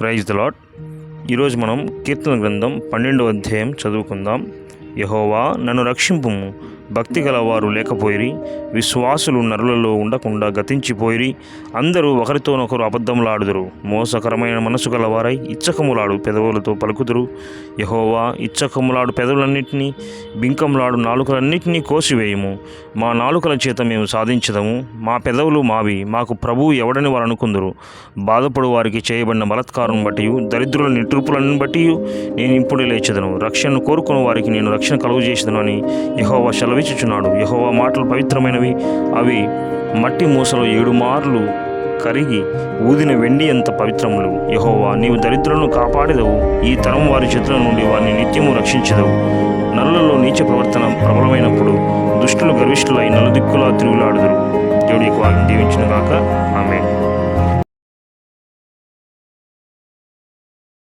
Praise the lot ఈరోజు మనం కీర్తన గ్రంథం పన్నెండవ అధ్యాయం చదువుకుందాం. యహోవా నన్ను రక్షింపుము. భక్తి గలవారు లేకపోయిరి విశ్వాసులు నరులలో ఉండకుండా గతించిపోయిరి అందరూ ఒకరితోనొకరు అబద్ధములాడుదురు. మోసకరమైన మనసు గలవారై ఇచ్చకములాడు పెదవులతో పలుకుదురు. యహోవా ఇచ్చకములాడు పెదవులన్నింటినీ బింకములాడు నాలుకలన్నింటినీ కోసివేయము. మా నాలుకల చేత మేము సాధించదము. మా పెదవులు మావి. మాకు ప్రభువు ఎవడని వారు అనుకుందరు. బాధపడు వారికి చేయబడిన బలత్కారం బట్టి దరిద్రుల నిట్రూపులను బట్టి నేను ఇప్పుడే లేచదను. రక్షణను కోరుకున్న వారికి నేను రక్షణ కలుగు చేసేదను అని యహోవా ప్రవేశించున్నాడు. యహోవా మాటలు పవిత్రమైనవి. అవి మట్టి మూసలో ఏడు మార్లు కరిగి ఊదిన వెండి అంత పవిత్రములు. యహోవా నీవు దరిద్రులను కాపాడేదవు. ఈ తరం వారి చేతుల నుండి వారిని నిత్యము రక్షించదవు. నల్లలో నీచ ప్రవర్తన ప్రబలమైనప్పుడు దుష్టులు గర్విష్ఠులై నలుదిక్కులా తిరుగులాడుదురు. దేవుడి యొక్క వారిని దీవించిన కాక ఆమె